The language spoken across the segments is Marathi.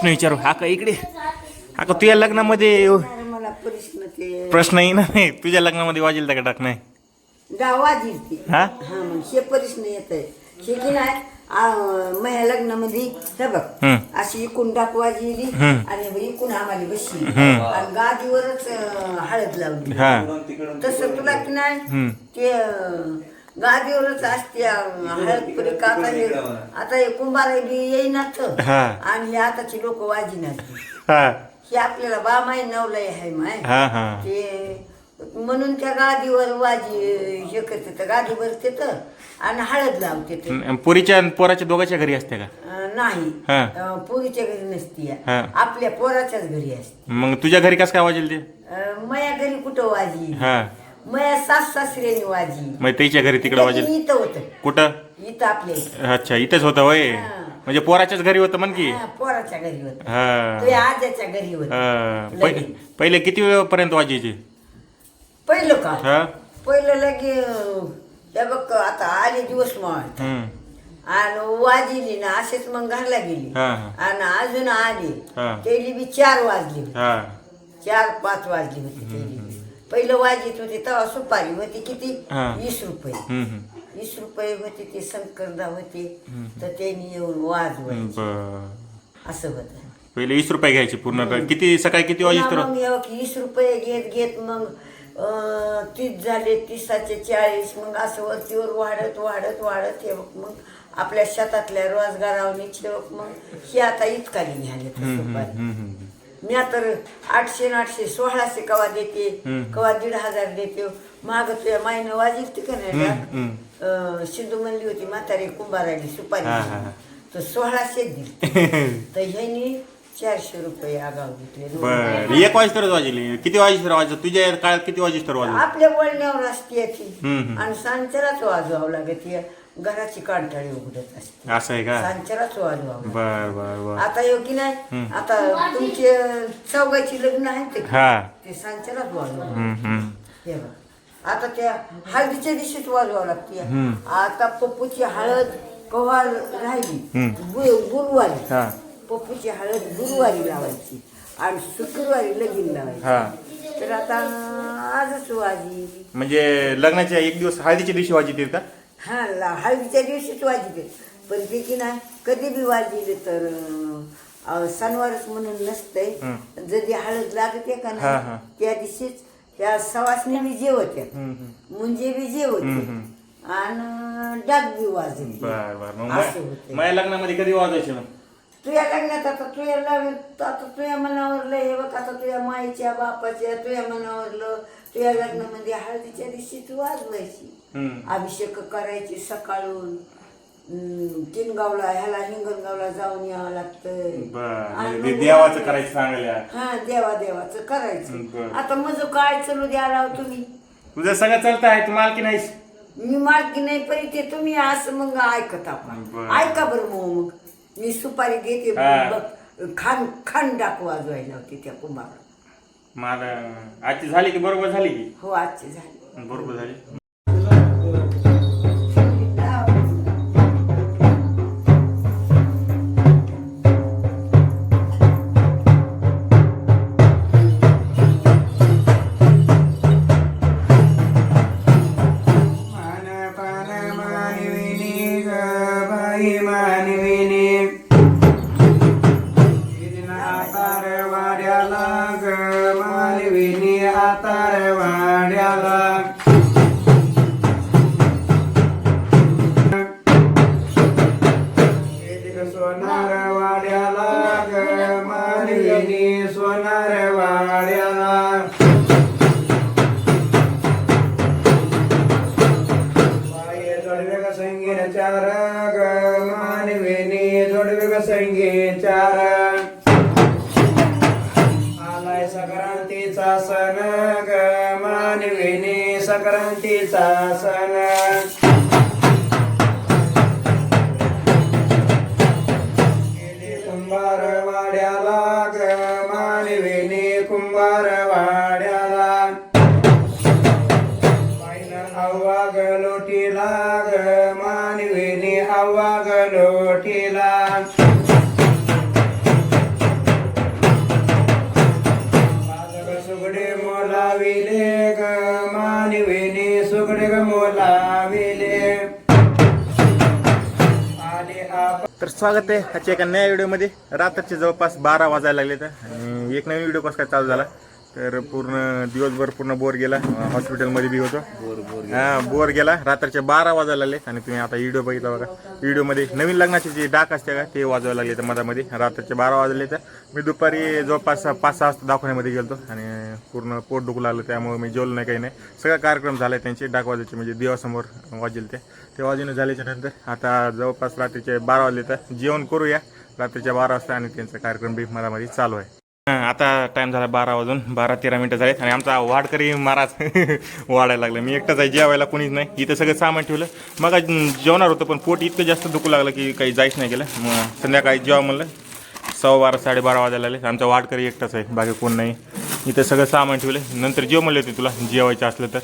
प्रश्न विचारू. हा का इकडे? हा का तुझ्या लग्नामध्ये मला प्रश्न ते प्रश्न येईना नाही तुझ्या लग्नामध्ये वाजेल का टाक नाही? गावात ते. हा? हा मग हे प्रश्न येत आहे हे की नाही आ, माझ्या लग्नामध्ये हे बघ हम्म. अशी इकून हम्म. आणि इकून आम्हाला बसली. आणि गादीवरच अं, हळद लावली. हा. तसं तुला की नाही हम्म. ते अं, गादीवरच असते हळद पुरी का आता हे आता हे कुंभार बी येईनाच हा. आणि हे आताची लोक वाजीनात. हा. हे आपल्याला बा माही नवलंय आहे माय. हा हा. ते म्हणून त्या गादीवर वाजी हे करते तर गादीवर ते तर आणि हळद लावते ते. न- पोरीच्या पोराच्या दोघांच्या घरी असते का? अं, नाही. हा. अं, पोरीच्या घरी नसती या. हा. आपल्या पोराच्याच घरी असते. मग तुझ्या घरी कसं काय वाजेल ते? अं, मया घरी कुठं वाजी? हा. मया सास सासऱ्याने वाजी मग त्याच्या घरी तिकडे वाजेल. इथं होतं. कुठं? इथं आपल्या इथं. अच्छा इथंच होतं वय हा. म्हणजे पोराच्याच घरी होतं म्हण की? हा, पोराच्या घरी होत. हा. तुझ्या आजाच्या घरी होत. हा. पहि- पहिले किती वेळपर्यंत वाजायचे? पहिलं का? हा. पहिलं लगे हे बघ आता आले दिवस मग हम्म. आणि वाजली ना असेच मग घरला गेली. हा, हा. आणि अजून आली. हा. तेली बी चार वाजली हा. चार पाच वाजली होती बी पहिलं वाजित होती तेव्हा सुपारी होती किती? हा. वीस रुपये. हम्म, हम्म. वीस रुपये होते ते शंकरदा होते. तर त्यांनी येऊन बर. असं होतं. पहिले वीस रुपये घ्यायचे पूर्ण किती सकाळी किती वाजेस तर? पुन्हा मग एवढं वीस रुपये घेत घेत मग अं, तीस झाले तीसाचे चाळीस मग असं वरतीवर वाढत वाढत वाढत हे बघ मग आपल्या शेतातल्या रोजगारावर ठेवक मग हे आता इतका निघाले मी आता आठशे न आठशे सोळाशे कवा देते कवा दीड हजार देते. माग तुझ्या मायनं वाजली का नाही सिंधू म्हणली होती म्हातारी कुंभाराली सुपारी. तर सोळाशे दिली तर ह्यांनी चारशे रुपये आगाव घेतले. एक वाजेस तर वाजली. किती वाजेस तर वाजत तुझ्या काळात किती वाजेस तर वाजलं? आपल्या वळण्यावर असते ती. हम्म. आणि सांचराच वाजवावं लागते. घराची कांटाळी उघडत असते. असं आहे का. बर बर बर. आता येऊ की नाही आता तुमचे चौघाची लग्न आहेत ते. हा. ते हम्म, हम्म. हे बघ. आता त्या हळदीच्या दिवशीच वाजवावं लागते. आता पप्पूची हळद कव्हा राहिली गु- गुरुवारी. हा. पप्पूची हळद गुरुवारी लावायची आणि शुक्रवारी लगीन लावायची. हा. तर आता आजच वाजी. म्हणजे लग्नाच्या एक दिवस हळदीच्या दिवशी वाजते का हा ला- हळदीच्या दिवशीच वाजते पण ते की नाही कधी बी वाजले तर अं, सणवारच म्हणून नसतंय. जरी हळद लागते का हा, हा. नाही त्या दिवशीच त्या सवासनी बी जेवत्या मुंजे बी जेवते. आणि डाग बी वाजते. बर बर. मग असं मा-. माझ्या लग्नामध्ये कधी वाजायचे मग? तुझ्या लग्नात आता तुझ्या लग्न आता तुझ्या मनावरलं हे बघ आता तुझ्या माईच्या बापाच्या तुझ्या मनावरलं तुझ्या लग्नामध्ये हळदीच्या दिवशी तू वाजवायची. अभिषेक करायची सकाळून. किनगावला ह्याला हिंगणगावला जाऊन यावं लागतं. म्हणजे देवाचं. करायचं सांगल्या. हा देवा देवाचं. करायचं आता माझं काय चलू द्याला तुम्ही? तुझं सगळं चालतं आहे तू मालकी नाहीस. मी मालकी नाही पण ते तुम्ही असं मग ऐकत आपण. ऐका बरं मग मग. मी सुपारी घेते खान खान डाक वाजवायला होती त्या कुंभारा मला आजची झाली की बरोबर झाली की? हो आजची झाली. बरोबर झाली. सोनार वाड्याला ग मानविनी सोनार आले आप तर स्वागत आहे आजच्या एका नव्या व्हिडिओमध्ये रात्रीचे जवळपास बारा वाजायला लागले तर आणि एक नवीन व्हिडिओ कसं काय चालू झाला? तर पूर्ण दिवसभर पूर्ण बोर गेला. हॉस्पिटलमध्ये बी होतो. हा बोर गेला. रात्रीचे बारा वाजायला लागले. आणि तुम्ही आता व्हिडिओ बघितला बघा. व्हिडिओमध्ये नवीन लग्नाचे जे डाक असते का ते वाजवायला लागले तर मधामध्ये. रात्रीचे बारा वाजले तर मी दुपारी जवळपास पाच सहा वाजता दाखवण्यामध्ये गेलो आणि पूर्ण पोट दुखू लागलं. त्यामुळे मी जेवलो नाही काही नाही. सगळा कार्यक्रम झाला त्यांचे. डाक वाजायचे म्हणजे देवासमोर वाजेल ते. ते वाजवणं झाल्याच्यानंतर आता जवळपास रात्रीचे बारा वाजले तर जेवण करूया. रात्रीच्या बारा वाजता आणि त्यांचा कार्यक्रम बी मधामध्ये चालू आहे. हां आता टाइम झाला बारा वाजून बारा तेरा मिनटं झाले आणि आमचा वाडकरी महाराज वाढायला लागला. मी एकटाच आहे जेवायला कोणीच नाही. इथं सगळं सामान ठेवलं. मग जेवणार होतं पण पोट इतकं जास्त दुखू लागलं की काही जायच नाही गेलं. मग संध्याकाळी जेवा म्हणलं. सव्वा बारा साडेबारा वाजायला लागले. आमचा वाडकरी एकटाच आहे बाकी कोण नाही. इथं सगळं सामान ठेवलं. नंतर जेव म्हणले होते तुला जेवायचं असलं तर.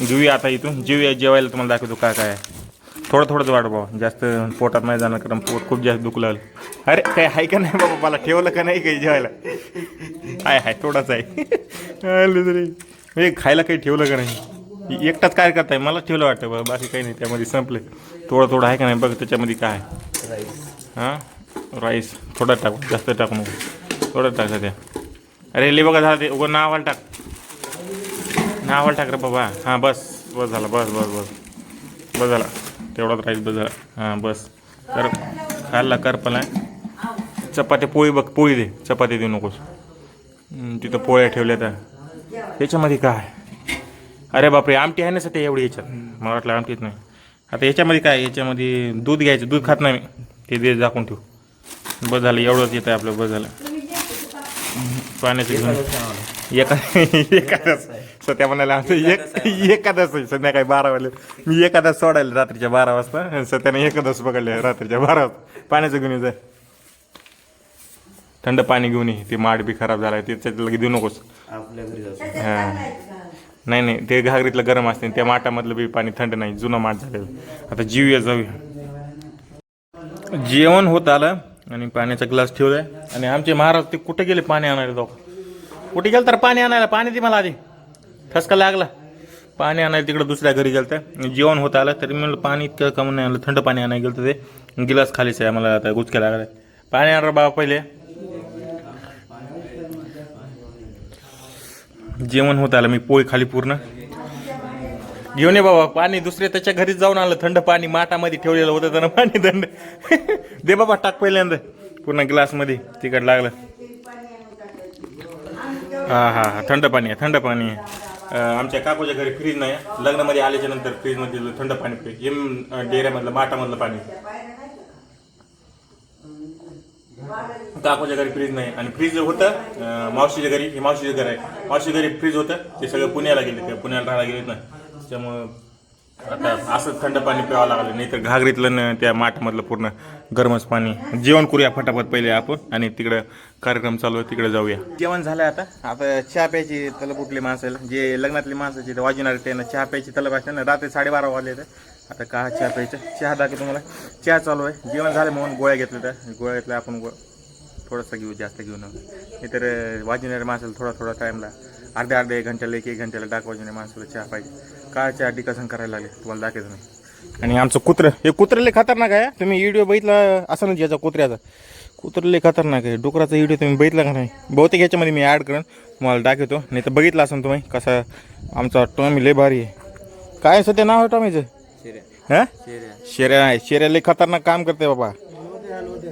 घेऊया आता इथून. जेऊया जेवायला तुम्हाला दाखवतो काय काय आहे. थोडं थोडंच वाढ बाबा जास्त पोटात नाही जाणार कारण पोट खूप जास्त दुखू लागलं अरे काय आहे का नाही बाबा? मला ठेवलं का नाही काही जेवायला? आहे आहे थोडाच आहे. आलं तरी. म्हणजे खायला काही ठेवलं का नाही? एकटाच काय करताय? मला ठेवलं वाटतं बाबा बाकी काही नाही त्यामध्ये संपलं. थोडं थोडं आहे का नाही? बघ त्याच्यामध्ये काय आहे. हां? राईस थोडं टाकू जास्त टाकू नको. थोडं टाक सध्या. अरे ले बघा झालं ते. उगं नावाला टाक. नावाला टाक रे बाबा. हां बस बस झाला बस बस बस. बस झाला. तेवढाच राईस बस हां बस. कर खाल्ला कर पण चपाती पोळी बघ पोळी दे. चपाती देऊ नकोस. तिथं पोळ्या ठेवल्या तर याच्यामध्ये काय? अरे बापरे आमटी आहे ना सध्या एवढी याच्यात. मला वाटलं आमटीच नाही. आता याच्यामध्ये काय? याच्यामध्ये दूध घ्यायचं. दूध खात नाही मी. ते दे झाकून ठेवू. बस झालं एवढंच येतं आहे आपलं. बस झालं. पाण्याचं घेऊन. एका एकादस सध्या म्हणाला आमचं एक एकादस आहे संध्याकाळी बारा वाजले. मी एकादस सोडायला रात्रीच्या बारा वाजता आणि सत्याने एकादस पकडले रात्रीच्या बारा वाजता. पाण्याचं घेऊन ये जाय थंड पाणी घेऊन ये. ते माठ बी खराब झाला आहे त्याच्यात लगे देऊ नकोस. हां. नाही नाही ते घागरीतलं गरम असते त्या माठामधलं बी पाणी थंड नाही. जुनं माठ झालेलं. आता जीवया जाऊया. जेवण होत आलं आणि पाण्याचा ग्लास ठेवलाय. आणि आमचे महाराज ते कुठे गेले पाणी आणायला जाऊ कुठे गेलं तर पाणी आणायला? पाणी दे मला आधी. ठसका लागला. पाणी आणायला तिकडं दुसऱ्या घरी गेलं तर जेवण होत आलं तरी म्हणलं पाणी इतकं कमी नाही आलं थंड पाणी आणायला गेलं ते. गिलास खालीच आहे मला आता गुचक्या लागला पाणी आणलं बाबा पहिले. जेवण होत आलं मी पोळी खाली पूर्ण. घेऊन ये बाबा पाणी दुसरे त्याच्या घरी जाऊन आलं थंड पाणी माठामध्ये ठेवलेलं होतं त्यानं पाणी थंड. दे बाबा टाक पहिल्यांदा. पूर्ण ग्लासमध्ये तिकड लागलं. हा हा हा. थंड पाणी आहे थंड पाणी आहे. आमच्या काकूच्या घरी फ्रीज नाही. लग्नामध्ये आल्याच्यानंतर फ्रीजमध्ये थंड पाणी पे एम डेऱ्यामधलं माठामधलं पाणी. काकूच्या घरी फ्रीज नाही. आणि फ्रीज होतं मावशीच्या घरी. हे मावशीचं घर आहे. मावशीच्या घरी फ्रीज होतं. ते सगळं पुण्याला गेले. ते पुण्याला राहायला गेलेत ना. त्याच्यामुळं आता असं थंड पाणी प्यावं लागलं नाही तर घागरीतलं न त्या माठामधलं पूर्ण गरमच पाणी. जेवण करूया फटाफट पहिले आपण आणि तिकडं कार्यक्रम चालू आहे तिकडे जाऊया. जेवण झालं आता. आता चहा प्यायची तलब उठली माणसाला. जे लग्नातली माणसाची ते वाजवणारे त्यांना चहा प्यायची तलब असते ना रात्री साडेबारा वाजले तर. आता का चहा प्यायचं? चहा दाखव तुम्हाला. चहा चालू आहे. जेवण झालं म्हणून गोळ्या घेतल्या तर गोळ्या घेतल्या आपण गो थोडासा घेऊ जास्त घेऊ नका. नाहीतर वाजवणाऱ्या माणसाला थोडा थोडा टाईमला अर्ध्या अर्ध्या एक घंट्याला एक एक घंट्याला डाक वाजवणाऱ्या माणसाला चहा पाहिजे. काय चहा डिकासन करायला लागले? तुम्हाला दाखवायचं नाही आणि आमचं कुत्रं हे कुत्रले खतरनाक आहे तुम्ही व्हिडिओ बघितला असं ना याचा कुत्र्याचा? कुत्रले खतरनाक आहे. डुकराचा व्हिडिओ तुम्ही बघितला का नाही? बहुतेक याच्यामध्ये मी ॲड करेन तुम्हाला दाखवतो. नाही तर बघितला असेल तुम्ही कसा आमचा टॉमी लय भारी आहे. काय सध्या नाव आहे टॉमीचं? हा? शेऱ्या. आहे शेऱ्या लय खतरनाक काम करते बाबा.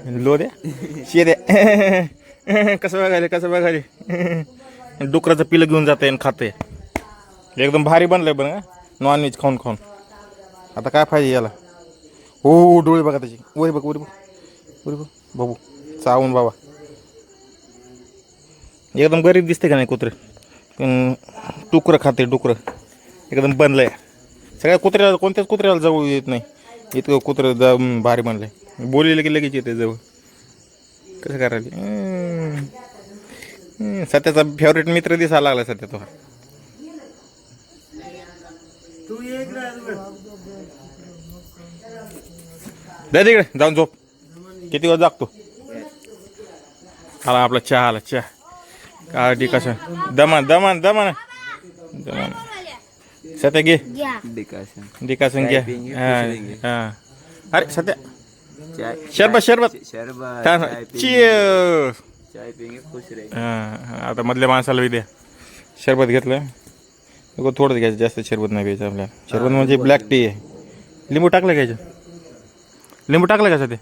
लोद्या शेऱ्या. कसं बघायला कसं बघायला? डुकराचं पिलं घेऊन जाते आणि खाते. एकदम भारी बनलं आहे बन नॉनव्हेज खाऊन खाऊन. आता काय पाहिजे याला? हो, हो डोळे बघा त्याची. वरी बघ वरी बघ. वरी बघ. बाबू चावून बाबा. एकदम गरीब दिसते का नाही कुत्रे? टुकरं खाते डुकरं. एकदम बनलंय. सगळ्या कुत्र्याला कोणत्याच कुत्र्याला जवळ येत नाही. इतकं कुत्रं ज भारी बनलंय. बोलले की लगेच येते जवळ. कसं करायला? सध्याचा फेवरेट मित्र दिसायला लागला सध्या तो. दे तिकडे जाऊन झोप. किती वेळ जागतो? आला आपला चहा आला चहा. काळी कसं? दमन दमन दमन. दमन. सत्या घे. Decoction decoction. घ्या. हा अरे सत्या. चाय शरबत शरबत. शरबत हा आता मधल्या माणसाला बी द्या. शरबत घेतलं. थोडंच घ्यायचं. जास्त शरबत नाही प्यायचं आपल्याला. शरबत म्हणजे ब्लॅक टी आहे. लिंबू टाकलं घ्यायचं लिंबू टाकलं का सध्या?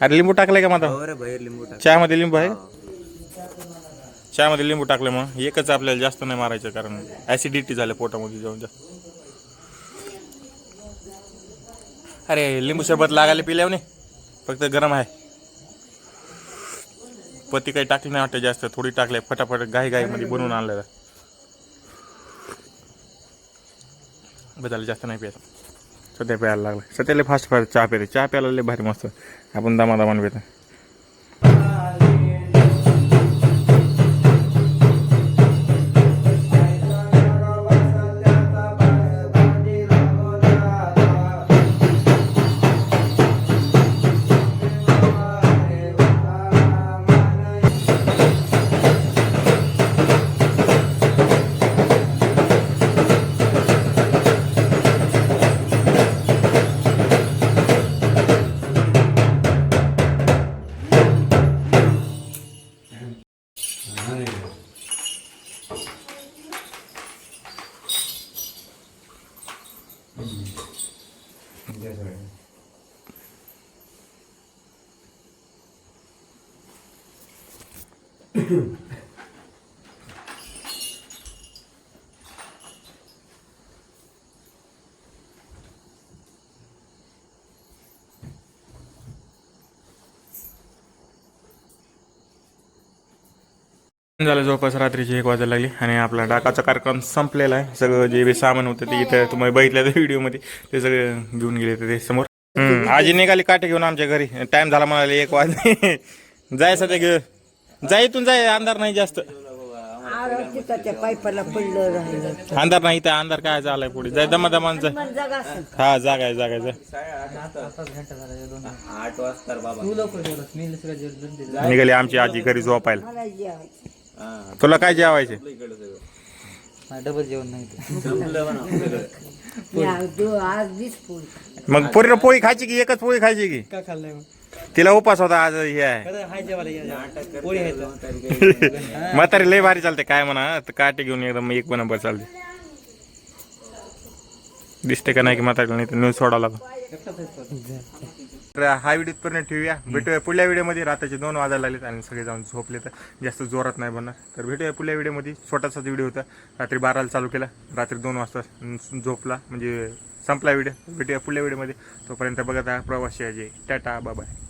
अरे लिंबू टाकलंय का बाहेर लिंबू टाक चहामध्ये लिंबू आहे? चहामध्ये लिंबू टाकल्यामुळं एकच आपल्याला जास्त नाही मारायचं कारण ॲसिडिटी झालं पोटामध्ये जाऊन जास्त अरे लिंबू सरबत लागायला पिल्यावर नाही? फक्त गरम आहे. पत्ती काही टाकली नाही वाटतं जास्त. थोडी टाकले फटाफट घाई घाईमध्ये बनवून आणलेलं. बदल जास्त नाही प्यायचं सध्या प्यायला लागलं सध्याला फास्ट फास्ट चहा प्यायला चहा प्यायला लय भारी मस्त. आपण दमा दमान पितो झालं जवळपास रात्रीची एक वाजायला लागली आणि आपला डाकाचा कार्यक्रम संपलेला आहे. सगळं जे बी सामान होतं ते इथं तुम्ही बघितलं व्हिडिओमध्ये. ते सगळं घेऊन गेले होते ते समोर. आजी निघाली काटे घेऊन आमच्या घरी. टाइम झाला म्हणाले एक वाजले. जाय सध्या घे. जाय इथून जाय. अंधार नाही जास्त. पडलं राहिलं अंधार नाही इथं. अंधार काय झालाय पुढे? जाय दमा दमान जाय हा जागाय जागाय जाय आठ वाजता निघाली आमची आजी घरी झोपायला. मला जेवायचं तुला काय जेवायचे डबल जेवण नाही मग पोरीनं पोळी खायची की एकच पोळी खायची की? का खाल्लंय मग? तिला उपास होता आज हे आहे. म्हातारी लय भारी चालते काय म्हणा तर काटे घेऊन एकदम एक नंबर चालते. दिसते का नाही की म्हातारी नाही तर न्यूज सोडावं लागतो तर हा व्हिडिओ पर्यंत ठेवूया. भेटूया पुढल्या व्हिडिओमध्ये रात्रीचे दोन वाजायला लागलेत आणि सगळे जाऊन झोपले तर जास्त जोरात नाही बनणार. तर भेटूया पुढल्या व्हिडिओमध्ये छोटासाच व्हिडिओ होता. रात्री बाराला चालू केला. रात्री दोन वाजता झोपला. म्हणजे संपला व्हिडिओ भेटूया पुढल्या व्हिडिओमध्ये तोपर्यंत बघत हा प्रवासी अजय टाटा. बाबाय